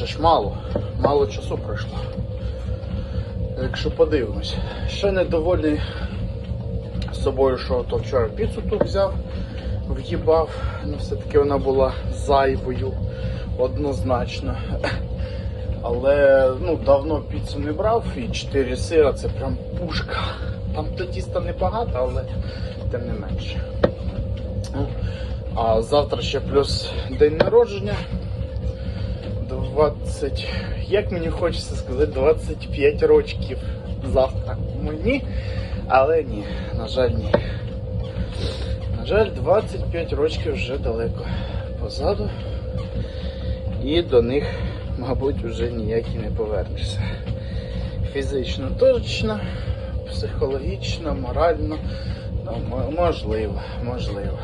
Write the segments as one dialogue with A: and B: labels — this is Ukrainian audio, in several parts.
A: ще ж мало, мало часу пройшло. Якщо подивимось, ще недовольний з собою, що то вчора піцу тут взяв, в'їбав, ну все-таки вона була зайвою, однозначно. Але ну, давно піцу не брав і 4 сира це прям пушка. Там то тіста небагато, але тим не менше. Ну, А завтра ще плюс день народження. 20, як мені хочеться сказати, 25 років завтра мені, але ні, на жаль, ні. На жаль, 25 років вже далеко позаду. І до них, мабуть, вже ніяк не повернешся. Фізично точно, психологічно, морально. Ну, можливо, можливо.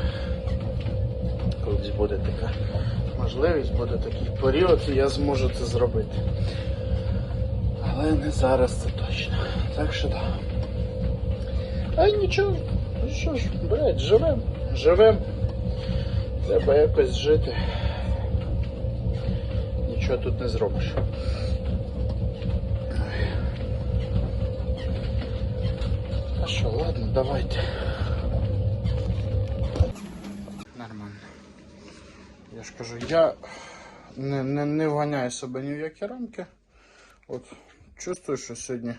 A: Колись буде така можливість, буде такий період, і я зможу це зробити. Але не зараз це точно. Так що так. А нічого, ну що ж, блядь, живем, живем. Треба якось жити. Нічого тут не зробиш. А що, ладно, давайте. Я ж кажу, я не, не, не вганяю себе ні в які рамки. От чувствую, що сьогодні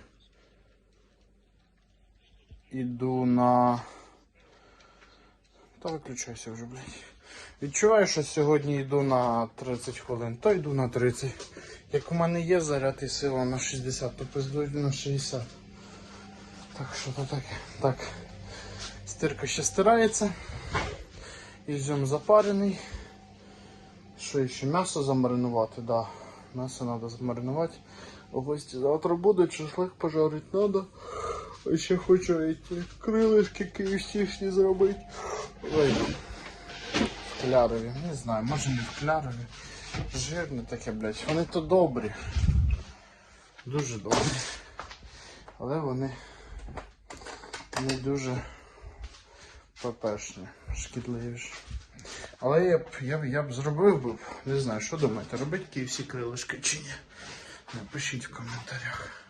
A: іду на. Та виключайся вже, блядь. Відчуваю, що сьогодні йду на 30 хвилин, то йду на 30. Як у мене є заряд і сила на 60, то пиздую на 60. Так що то таке. Так. Стирка ще стирається. Ізюм запарений. Що ще м'ясо замаринувати? Да. М'ясо треба замаринувати. Гості завтра буде, шашлик пожарити треба. Ще хочу эти крилишки київстішні зробити. Ой. В клярові. Не знаю, може не в клярові. Жирне таке, блядь. Вони то добрі. Дуже добрі. Але вони не дуже ППшні, шкідливі ж. Але я б, я, б, я б зробив би, не знаю, що думаєте, робити KFC крилишки чи ні? Напишіть в коментарях.